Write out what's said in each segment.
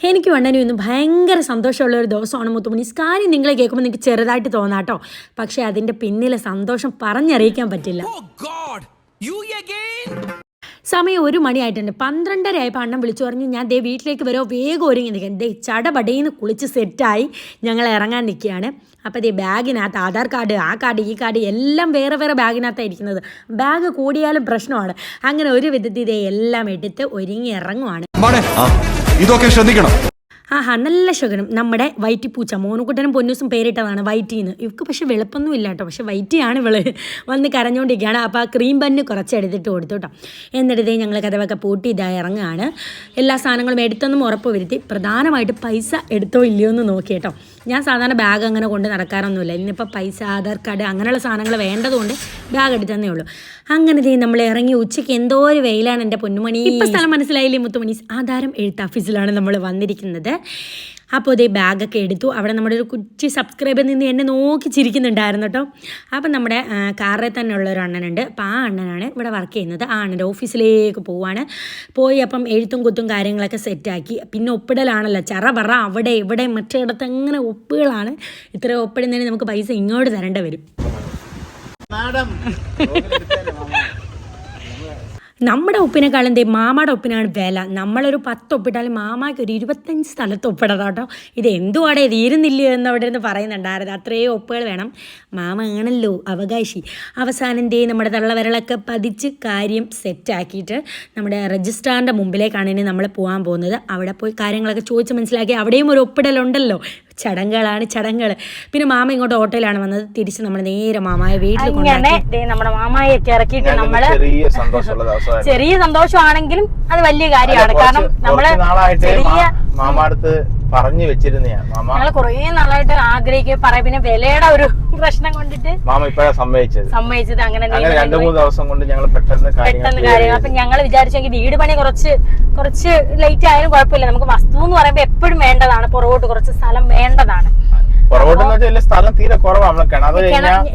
എനിക്ക് വണ്ണനും ഇന്ന് ഭയങ്കര സന്തോഷമുള്ള ഒരു ദിവസമാണ് മുത്തുമണീസ് കാര്യം നിങ്ങളെ കേൾക്കുമ്പോൾ നിങ്ങൾക്ക് ചെറുതായിട്ട് തോന്നാട്ടോ പക്ഷേ അതിന്റെ പിന്നിലെ സന്തോഷം പറഞ്ഞറിയിക്കാൻ പറ്റില്ല. Oh? സമയം ഒരു മണിയായിട്ടുണ്ട്. പന്ത്രണ്ടര ആയപ്പോൾ അണ്ണൻ വിളിച്ചു പറഞ്ഞു ഞാൻ ദേ വീട്ടിലേക്ക് വരോ വേഗം ഒരുങ്ങി നിൽക്കാൻ ദേ ചടപടയിന്ന് കുളിച്ച് സെറ്റായി ഞങ്ങൾ ഇറങ്ങാൻ നിൽക്കുകയാണ് അപ്പോൾ ദേ ബാഗിനകത്ത് ആധാർ കാർഡ് ആ കാർഡ് ഈ കാർഡ് എല്ലാം വേറെ വേറെ ബാഗിനകത്താണ് ഇരിക്കുന്നത്. ബാഗ് കൂടിയാലും പ്രശ്നമാണ്. അങ്ങനെ ഒരു വിധത്തിൽ ഇതേ എല്ലാം എടുത്ത് ഒരുങ്ങി ഇറങ്ങുവാണ്. ഇതൊക്കെ ശ്രദ്ധിക്കണം. ആഹാ നല്ല ശകനം. നമ്മുടെ വൈറ്റി പൂച്ച മോനുകുട്ടനും പൊന്നൂസും പേരിട്ടതാണ് വൈറ്റിന്ന്. ഇവക്ക് പക്ഷെ വെളുപ്പൊന്നും ഇല്ല കേട്ടോ. പക്ഷെ വൈറ്റിയാണ് ഇവൾ. വന്ന് കരഞ്ഞുകൊണ്ടിരിക്കുകയാണ് അപ്പോൾ ആ ക്രീം ബന്ന് കുറച്ച് എടുത്തിട്ട് കൊടുത്തു കേട്ടോ. എന്നിട്ട് ഞങ്ങൾ കഥവൊക്കെ പൂട്ടി ഇതായി ഇറങ്ങുകയാണ്. എല്ലാ സാധനങ്ങളും എടുത്തെന്നും ഉറപ്പ് വരുത്തി. പ്രധാനമായിട്ട് പൈസ എടുത്തോ ഇല്ലയോ എന്ന് നോക്കി കേട്ടോ. ഞാൻ സാധാരണ ബാഗ് അങ്ങനെ കൊണ്ട് നടക്കാറൊന്നുമില്ല. ഇന്നിപ്പോൾ പൈസ ആധാർ കാർഡ് അങ്ങനെയുള്ള സാധനങ്ങൾ വേണ്ടതുകൊണ്ട് ബാഗ് എടുത്തതന്നേ ഉള്ളൂ. അങ്ങനെ ദേ നമ്മൾ ഇറങ്ങി ഉച്ചയ്ക്ക് എന്തോ ഒരു വെയിലാണ് എന്റെ പൊന്നുമണി. ഇപ്പം സ്ഥലം മനസ്സിലായില്ലേ മുത്തുമണി? ആധാരം എഴുത്ത് ഓഫീസിലാണ് നമ്മൾ വന്നിരിക്കുന്നത്. അപ്പോൾ ഇതേ ബാഗൊക്കെ എടുത്തു. അവിടെ നമ്മുടെ ഒരു കുറ്റി സബ്സ്ക്രൈബർ നിന്ന് എന്നെ നോക്കി ചിരിക്കുന്നുണ്ടായിരുന്നു കേട്ടോ. അപ്പം നമ്മുടെ കാറിൽ തന്നെ ഉള്ള ഒരു അണ്ണനുണ്ട്. അപ്പം ആ അണ്ണനാണ് ഇവിടെ വർക്ക് ചെയ്യുന്നത്. ആ അണ്ണന്റെ ഓഫീസിലേക്ക് പോവാണ്. പോയി അപ്പം എഴുത്തും കുത്തും കാര്യങ്ങളൊക്കെ സെറ്റാക്കി പിന്നെ ഒപ്പിടലാണല്ലോ. ചറ പറ അവിടെ ഇവിടെ മറ്റേടത്ത് എങ്ങനെ ഒപ്പുകളാണ്. ഇത്ര ഒപ്പിടുന്നതിന് നമുക്ക് പൈസ ഇങ്ങോട്ട് തരേണ്ട വരും. നമ്മുടെ ഒപ്പിനെക്കാളും എന്തേ മാമയുടെ ഒപ്പിനാണ് വില. നമ്മളൊരു പത്ത് ഒപ്പിട്ടാലും മാമാക്ക് ഒരു ഇരുപത്തഞ്ച് സ്ഥലത്ത് ഒപ്പിടണം കേട്ടോ. ഇത് എന്തുവാടെ തീരുന്നില്ല എന്ന് അവിടെ നിന്ന് പറയുന്നുണ്ടായിരുന്നു. അത്രയും ഒപ്പുകൾ വേണം. മാമ ആണല്ലോ അവകാശി. അവസാനം എന്തേ നമ്മുടെ തള്ളവരളൊക്കെ പതിച്ച് കാര്യം സെറ്റാക്കിയിട്ട് നമ്മുടെ രജിസ്ട്രാറിന്റെ മുമ്പിലേക്കാണ് ഇനി നമ്മൾ പോകാൻ പോകുന്നത്. അവിടെ പോയി കാര്യങ്ങളൊക്കെ ചോദിച്ച് മനസ്സിലാക്കി അവിടെയും ഒരു ഒപ്പിടലുണ്ടല്ലോ ചടങ്ങുകളാണ് ചടങ്ങുകൾ. പിന്നെ മാമ ഇങ്ങോട്ട് ഓട്ടോയിലാണ് വന്നത്. തിരിച്ച് നമ്മൾ നേരെ മാമായ വീട്ടിൽ ദേ നമ്മുടെ മാമായൊക്കെ ഇറക്കിയിട്ട് നമ്മൾ ചെറിയ സന്തോഷമുള്ള ദിവസമായിരുന്നു ചെറിയ സന്തോഷമാണെങ്കിലും അത് വലിയ കാര്യമാണ്. കാരണം നമ്മൾ ചെറിയ മാമാടുത്ത് പറഞ്ഞു വെച്ചിരുന്നയാ. മാമ. ഞങ്ങൾ കുറേ നാളായിട്ട് ആഗ്രഹിക്കുക പറയാം പിന്നെ വിലയുടെ ഒരു പ്രശ്നം കൊണ്ടിട്ട് മാമ ഇപ്പഴാ സമ്മതിച്ചത്. സമ്മതിച്ചത്. അങ്ങനെ അങ്ങനെ രണ്ടു മൂന്ന് ദിവസം കൊണ്ട് ഞങ്ങൾ പെട്ടെന്ന് പെട്ടെന്ന് കാര്യങ്ങൾ. അപ്പൊ ഞങ്ങൾ വിചാരിച്ചെങ്കിൽ വീട് പണി കുറച്ച് കുറച്ച് ലേറ്റ് ആയാലും കുഴപ്പമില്ല. നമുക്ക് വസ്തു എന്ന് പറയുമ്പോൾ എപ്പോഴും വേണ്ടതാണ്. പുറകോട്ട് കുറച്ച് സ്ഥലം വേണ്ടതാണ്. സ്ഥലം തീരെ കുറവാണ്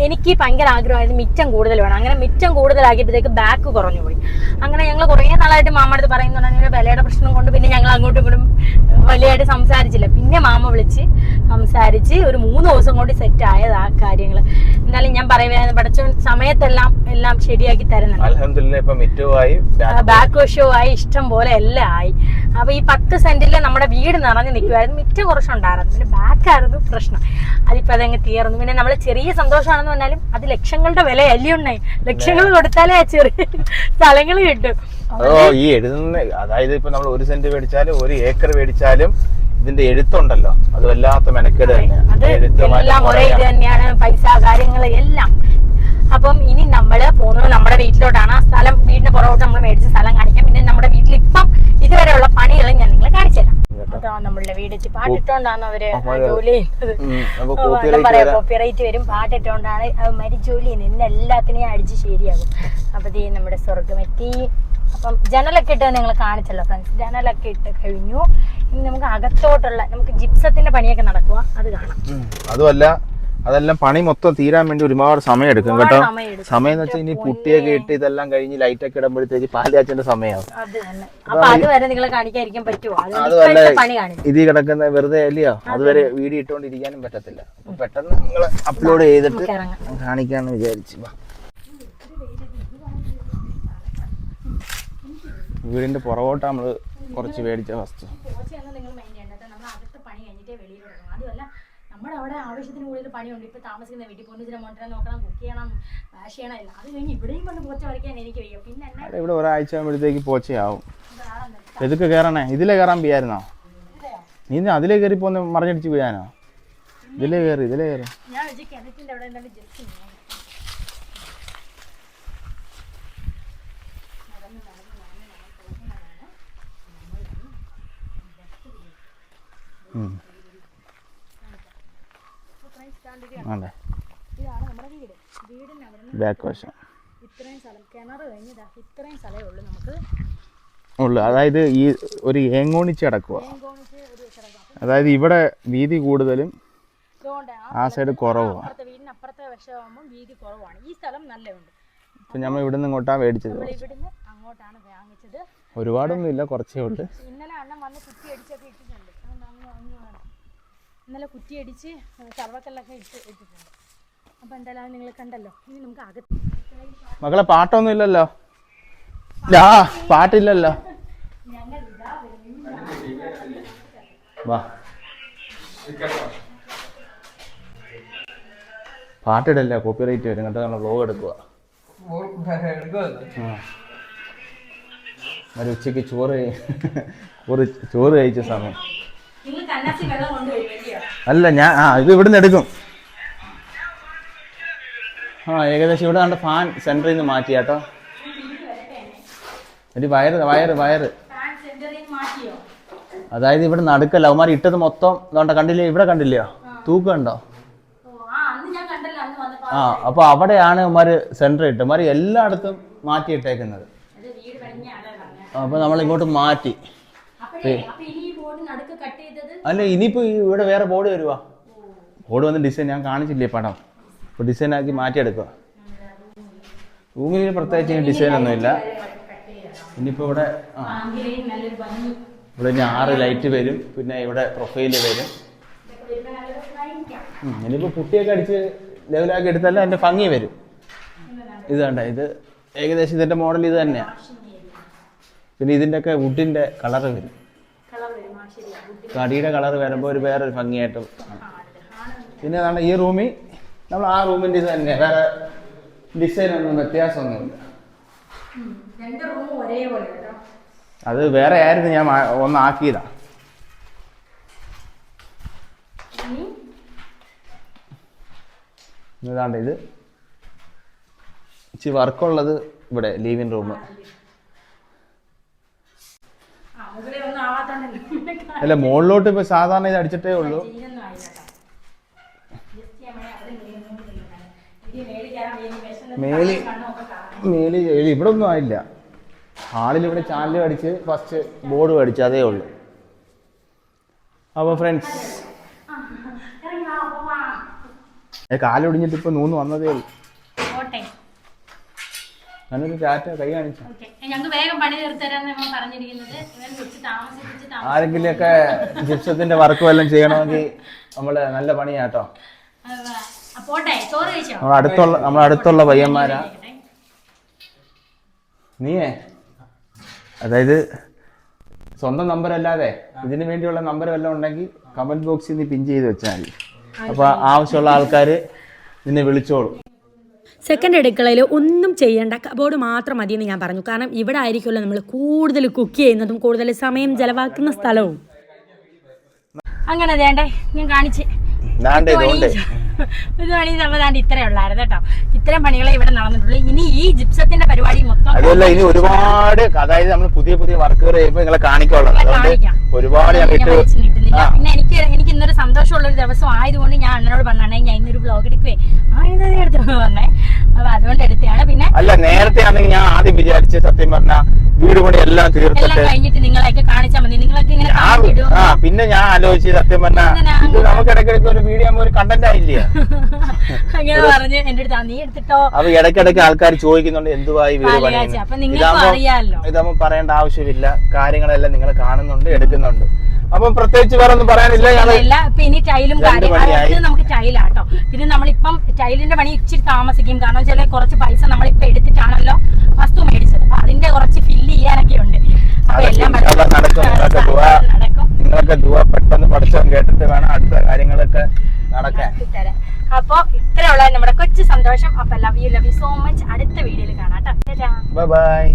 എനിക്ക് ഭയങ്കര ആഗ്രഹമായിരുന്നു മിറ്റം കൂടുതൽ വേണം. അങ്ങനെ മിറ്റം കൂടുതലാക്കിയപ്പോഴത്തേക്ക് ബാക്ക് കുറഞ്ഞു പോയി. അങ്ങനെ ഞങ്ങൾ കുറേ നാളായിട്ട് മാമടുത്ത് പറയുന്നുണ്ടെങ്കിൽ വിലയുടെ പ്രശ്നം കൊണ്ട് പിന്നെ ഞങ്ങൾ അങ്ങോട്ടും ഇങ്ങോട്ടും വലിയായിട്ട് സംസാരിച്ചില്ല. പിന്നെ മാമ വിളിച്ച് സംസാരിച്ച് ഒരു മൂന്ന് ദിവസം കൊണ്ട് സെറ്റ് ആയത് ആ കാര്യങ്ങൾ എന്നാലും ഞാൻ പറയുകയായിരുന്നു പഠിച്ച സമയത്തെല്ലാം എല്ലാം ശരിയാക്കി തരുന്നുണ്ട്. ബാക്ക് വശവും ആയി ഇഷ്ടം പോലെ എല്ലാം ആയി. അപ്പൊ ഈ പത്ത് സെന്റിൽ നമ്മുടെ വീട് നിറഞ്ഞു നിൽക്കുമായിരുന്നു മിറ്റം കുറച്ചുണ്ടായിരുന്നു. പിന്നെ ബാക്കായിരുന്നു പ്രശ്നം. അതിപ്പോ അതങ്ങ് തീർന്നു. പിന്നെ നമ്മൾ ചെറിയ സന്തോഷമാണെന്ന് പറഞ്ഞാലും അത് ലക്ഷങ്ങളുടെ വില അല്ലയുണ്ടായി ലക്ഷങ്ങൾ കൊടുത്താലേ ആ ചെറിയ സ്ഥലങ്ങൾ കിട്ടും. ഈ എഴുതുന്ന അതായത് ഇപ്പൊ നമ്മൾ ഒരു സെന്റ് മേടിച്ചാലും ഒരു ഏക്കർ മേടിച്ചാലും ഇതിന്റെ എഴുത്തുണ്ടല്ലോ. അത് വല്ലാത്ത മെനക്കേട് തന്നെയാണ്. പൈസ കാര്യങ്ങൾ എല്ലാം. അപ്പം ഇനി നമ്മൾ പോകുന്നത് നമ്മുടെ വീട്ടിലോട്ടാണ്. ആ സ്ഥലം വീടിന് പുറകോട്ട് നമ്മൾ മേടിച്ച സ്ഥലം കാണിക്കാം. പിന്നെ നമ്മുടെ വീട്ടിൽ ഇപ്പം ഇതുവരെയുള്ള പണികൾ ഞാൻ നിങ്ങളെ കാണിച്ചു തരാം. നമ്മളുടെ വീട് പാട്ടിട്ടോണ്ടാണ് അവർ ജോലി ചെയ്യുന്നത്. കോപ്പിറൈറ്റ് വരും. പാട്ടിട്ടോണ്ടാണ്. അവന്മാര് ജോലി ചെയ്യുന്നത്. ഇന്ന് എല്ലാത്തിനെയും അടിച്ച് ശരിയാകും. അപ്പൊ നമ്മുടെ സ്വർഗമെത്തി അപ്പം ജനലൊക്കെ ഇട്ട് നിങ്ങൾ കാണിച്ചല്ലോ ഫ്രണ്ട്സ് ജനലൊക്കെ ഇട്ട് കഴിഞ്ഞു. ഇനി നമുക്ക് അകത്തോട്ടുള്ള നമുക്ക് ജിപ്സത്തിന്റെ പണിയൊക്കെ നടക്കുക അത് കാണാം. അതുമല്ല അതെല്ലാം പണി മൊത്തം തീരാൻ വേണ്ടി ഒരുപാട് സമയം എടുക്കും കേട്ടോ. സമയം എന്ന് വെച്ചാൽ ഇനി പുട്ടിയൊക്കെ ഇട്ട് ഇതെല്ലാം കഴിഞ്ഞ് ലൈറ്റ് ഒക്കെ ഇടുമ്പോഴത്തേക്ക് പാലാച്ചന്റെ സമയമാണ് അതുമല്ല ഇതിൽ കിടക്കുന്ന വെറുതെ അല്ലയോ? അതുവരെ വീഡിയോ ഇട്ടുകൊണ്ടിരിക്കാനും പറ്റത്തില്ല. അപ്പൊ പെട്ടെന്ന് നിങ്ങൾ അപ്ലോഡ് ചെയ്തിട്ട് കാണിക്കാന്ന് വിചാരിച്ചു വാ. വീടിന്റെ പുറകോട്ടാ നമ്മൾ കുറച്ച് മേടിച്ച വസ്തു നിങ്ങൾ മൈൻഡ് ചെയ്യേണ്ടത് നമ്മൾ അകത്ത് പണി കഴിഞ്ഞിട്ടേ കുറച്ച് മേടിച്ച ഫസ്റ്റ് നമ്മുടെ അവിടെ ആവശ്യത്തിന് കൂടുതൽ പണിയുണ്ട്. ഇപ്പൊ താമസിക്കുന്ന വീട്ടിൽ പൊന്നിച്ചിനെ മോട്ടറെ നോക്കണം കുക്ക് ചെയ്യണം വാഷ് ചെയ്യണം എല്ലാം. അത് കഴിഞ്ഞ് ഇവിടെയും വന്ന് പോച്ച വരയ്ക്കാൻ എനിക്ക് വയ്യ. പിന്നെ ഇവിടെ ഒരാഴ്ച ആകുമ്പോഴത്തേക്ക് പോച്ചയാവും ഇതൊക്കെ കയറണേ ഇതിലേ കയറാൻ പിയായിരുന്നോ നീ അതിലേ കയറി പോന്ന് മറിഞ്ഞടിച്ച് വീഴാനോ? ഇതിലേ കയറി ഇതിലേ കയറി ഞാൻ അതെ. ബാക്ക് വശം. ഇത്രയും സ്ഥലം കിണർ കഴിഞ്ഞതാ ഇത്രയും സ്ഥലമേ ഉള്ളൂ നമുക്ക്. ഉള്ളു. അതായത് ഈ ഒരു ഏങ്ങോണിച്ച് കിടക്കുക അതായത് ഇവിടെ വീതി കൂടുതലും ആ സൈഡ് കുറവാണ് വശമാകുമ്പോൾ വീതി കുറവാണ്. ഈ സ്ഥലം നല്ലതുണ്ട്. ഇപ്പം നമ്മൾ ഇവിടെ നിന്ന് ഇങ്ങോട്ടാണ് മേടിച്ചത്. ഇവിടുന്ന് അങ്ങോട്ടാണ് വാങ്ങിച്ചത്. ഒരുപാടൊന്നും ഇല്ല കുറച്ചേ ഉള്ളു. ഇന്നലെ അണ്ണൻ വന്ന് കുത്തി അടിച്ചൊക്കെ ഇന്നലെ കുറ്റിയടിച്ച് സർവക്കല്ലൊക്കെ ഇട്ട് ഇട്ടിട്ടുണ്ട്. അപ്പോൾ എന്തായാലും നിങ്ങൾ കണ്ടല്ലോ. ഇനി നമുക്ക് അകത്ത് മകളെ പാട്ടൊന്നും ഇല്ലല്ലോ. പാട്ടില്ലല്ലോ. വാ. പാട്ടിടല്ല കോപ്പിറൈറ്റ് വരും. കേട്ടോ നമ്മൾ വ്ലോഗ് എടുക്കുക. ഒരു ഉച്ചയ്ക്ക് ചോറ് ചോറ് ചോറ് കഴിച്ച സമയം. അല്ല ഞാൻ ആ ഇത് ഇവിടുന്ന് എടുക്കും. ആ ഏകദേശം ഇവിടെ കണ്ട ഫാൻ സെന്ററിൽ നിന്ന് മാറ്റി കേട്ടോ ഒരു വയറ് വയറ് വയറ്. ഫാൻ സെന്ററിൽ മാറ്റിയോ അതായത് ഇവിടെ നടുക്കല്ല അവന്മാർ ഇട്ടത് മൊത്തം ഇതുകൊണ്ട് കണ്ടില്ലേ? ഇവിടെ കണ്ടില്ലയോ തൂക്കുണ്ടോ? ഓ ആ അന്ന് ഞാൻ കണ്ടല്ലോ അന്ന് വന്നപ്പോൾ ആ അപ്പൊ അവിടെയാണ് അവന്മാര് സെന്റർ ഇട്ട് അവന്മാർ എല്ലായിടത്തും മാറ്റി ഇട്ടേക്കുന്നത്. അപ്പൊ നമ്മൾ ഇങ്ങോട്ട് മാറ്റി. അല്ല ഇനിയിപ്പോ ഇവിടെ വേറെ ബോർഡ് വരുവാ. ബോർഡ് വന്ന് ഡിസൈൻ ഞാൻ കാണിച്ചില്ലേ പടം? അപ്പൊ ഡിസൈൻ ആക്കി മാറ്റിയെടുക്കുക റൂമിൽ പ്രത്യേകിച്ച് ഡിസൈൻ ഒന്നുമില്ല. ഇനിയിപ്പോ ഇവിടെ ഇവിടെ ഇനി ആറ് ലൈറ്റ് വരും. പിന്നെ ഇവിടെ പ്രൊഫൈൽ വരും. ഇനിയിപ്പോ പുട്ടിയൊക്കെ അടിച്ച് ലെവലാക്കി എടുത്താലും അതിന്റെ ഭംഗി വരും. ഇത് കണ്ട ഇത് ഏകദേശം ഇതിന്റെ മോഡൽ ഇത് തന്നെയാ. പിന്നെ ഇതിന്റെ ഒക്കെ വുഡിന്റെ കളർ വരും കളർ വരും ആ ശരിയാ ബുദ്ധി കടിയുടെ കളർ വരുമ്പോൾ ഒരു വേറൊരു ഭംഗിയായിട്ട്. പിന്നെ അതാണ് ഈ റൂമിൽ നമ്മൾ ആ റൂമിന്റെ ഇത് തന്നെ. വേറെ ഡിസൈൻ ഒന്നും വ്യത്യാസമൊന്നുമില്ല. അത് വേറെ ആയിരുന്നു ഞാൻ ഒന്നാക്കിയതാ ഇതാണ്ട് ഇത്. ഇച്ചിരി വർക്കുള്ളത് ഇവിടെ ലീവിങ് റൂം ആ മുകളിൽ ഒന്നും ആവാത്തോണ്ടല്ലോ അല്ല മുകളിലോട്ട് ഇപ്പൊ സാധാരണ ഇത് അടിച്ചിട്ടേ ഉള്ളൂ. മേലി മേലി ഇവിടെ ഒന്നും ആയില്ല. ഹാളിൽ ഇവിടെ ചാനൽ അടിച്ച് ഫസ്റ്റ് ബോർഡ് അടിച്ച് അതേ ഉള്ളൂ. അപ്പോൾ ഫ്രണ്ട്സ്. കാലൊടിഞ്ഞിട്ട് ഇപ്പൊ നൂന്ന് വന്നതേ ഉള്ളൂ. ഞാനൊരു ചാറ്റ കൈ കാണിച്ചു. ഞങ്ങൾക്ക് വേഗം പണി തീർത്തരാന്ന് പറഞ്ഞിരിക്കുന്നത്. ഇവൻ കുറച്ച് താമസിച്ച് ആരെങ്കിലുമൊക്കെ ജിപ്സത്തിന്റെ വർക്ക് വല്ലതും ചെയ്യണമെങ്കിൽ നമ്മൾ നല്ല പണിയാട്ടോ കഴിച്ചോ? അടുത്തുള്ള നമ്മൾ അടുത്തുള്ള പയ്യന്മാരാ. നീയേ? അതായത് സ്വന്തം നമ്പർ അല്ലാതെ ഇതിനു വേണ്ടിയുള്ള നമ്പർ വല്ലതും ഉണ്ടെങ്കിൽ കമന്റ് ബോക്സിൽ നീ പിൻ ചെയ്ത് വെച്ചാൽ മതി. അപ്പൊ ആവശ്യമുള്ള ആൾക്കാർ നിന്നെ വിളിച്ചോളും. സെക്കൻഡ് അടുക്കളയിൽ ഒന്നും ചെയ്യേണ്ട. കബോർഡ് മാത്രം മതിയെന്ന് ഞാൻ പറഞ്ഞു. കാരണം ഇവിടെ ആയിരിക്കുമല്ലോ നമ്മൾ കൂടുതൽ കുക്ക് ചെയ്യുന്നതും കൂടുതൽ സമയം ചെലവാക്കുന്ന സ്ഥലവും. അങ്ങനെ വേണ്ടേ ഞാൻ കാണിച്ച്. ഇത് പണി ദാണ്ട് ഇത്രേ ഉള്ളായിരുന്നു കേട്ടോ. ഇത്രയും പണികളെ ഇവിടെ നടന്നിട്ടുള്ളൂ. ഇനി ഈ ജിപ്സത്തിന്റെ പരിപാടി മൊത്തം അതല്ല ഇനി ഒരുപാട് അതായത് നമ്മൾ പുതിയ പുതിയ വർക്കുകൾ ചെയ്യുമ്പോൾ നിങ്ങളെ കാണിക്കുള്ളത് അതുകൊണ്ട് കാണിക്കാം. ഒരുപാട്. പിന്നെ എനിക്ക് എനിക്ക് ഇന്നൊരു സന്തോഷമുള്ള ഒരു ദിവസം ആയതുകൊണ്ട് ഞാൻ അണ്ണനോട് പറഞ്ഞാണെങ്കിൽ ഞാൻ ഇന്നൊരു ബ്ലോഗ് എടുക്കുവേ. ആ എടുത്തു പറഞ്ഞേ അപ്പൊ അതുകൊണ്ട് എടുത്തതാണ്. പിന്നെ അല്ല നേരത്തെ ആണെങ്കിൽ ഞാൻ ആദ്യം വിചാരിച്ച സത്യം പറഞ്ഞ വീട് പണി എല്ലാം തീർത്തിട്ട് കഴിഞ്ഞിട്ട് നിങ്ങളൊക്കെ കാണിച്ചാൽ മതി. നിങ്ങളൊക്കെ ഇങ്ങനെ ആ പിന്നെ ഞാൻ ആലോചിച്ച് സത്യം പറഞ്ഞ ഇത് നമുക്ക് ഇടയ്ക്കിടയ്ക്ക് ഒരു വീഡിയോ ഒരു കണ്ടന്റ് ആയില്ലേ? അങ്ങനെ പറഞ്ഞു എന്റെ അടുത്ത് നീ എടുത്തിട്ടോ? അപ്പൊ ഇടയ്ക്കിടയ്ക്ക് ആൾക്കാർ ചോദിക്കുന്നുണ്ട് എന്തുവായി വീട് പണി അറിയാലോ. ഇതാകുമ്പോൾ പറയേണ്ട ആവശ്യമില്ല. കാര്യങ്ങളെല്ലാം നിങ്ങൾ കാണുന്നുണ്ട് എടുക്കുന്നുണ്ട്. അപ്പൊ പ്രത്യേകിച്ച് വേറെ ഒന്നും പറയാനില്ല പിന്നെ ടൈലും കാര്യം നമുക്ക് ടൈലാട്ടോ. പിന്നെ നമ്മളിപ്പം ടൈലിന്റെ പണി ഇച്ചിരി താമസിക്കും. കാരണം വെച്ചാൽ കുറച്ച് പൈസ നമ്മളിപ്പോ എടുത്തിട്ടാണല്ലോ വസ്തു മേടിച്ചത്. അപ്പൊ അതിന്റെ കുറച്ച് ഫില്ല് ചെയ്യാനൊക്കെ ഉണ്ട്. അപ്പൊ എല്ലാം നടക്കും. നിങ്ങളൊക്കെ പെട്ടെന്ന് കേട്ടിട്ട് വേണം അടുത്ത കാര്യങ്ങളൊക്കെ നടക്കാൻ. അപ്പൊ ഇത്രയുള്ള നമ്മുടെ കൊച്ചു സന്തോഷം. അപ്പൊ love you love you so much അടുത്ത വീഡിയോയിൽ കാണാം കേട്ടോ. ബൈ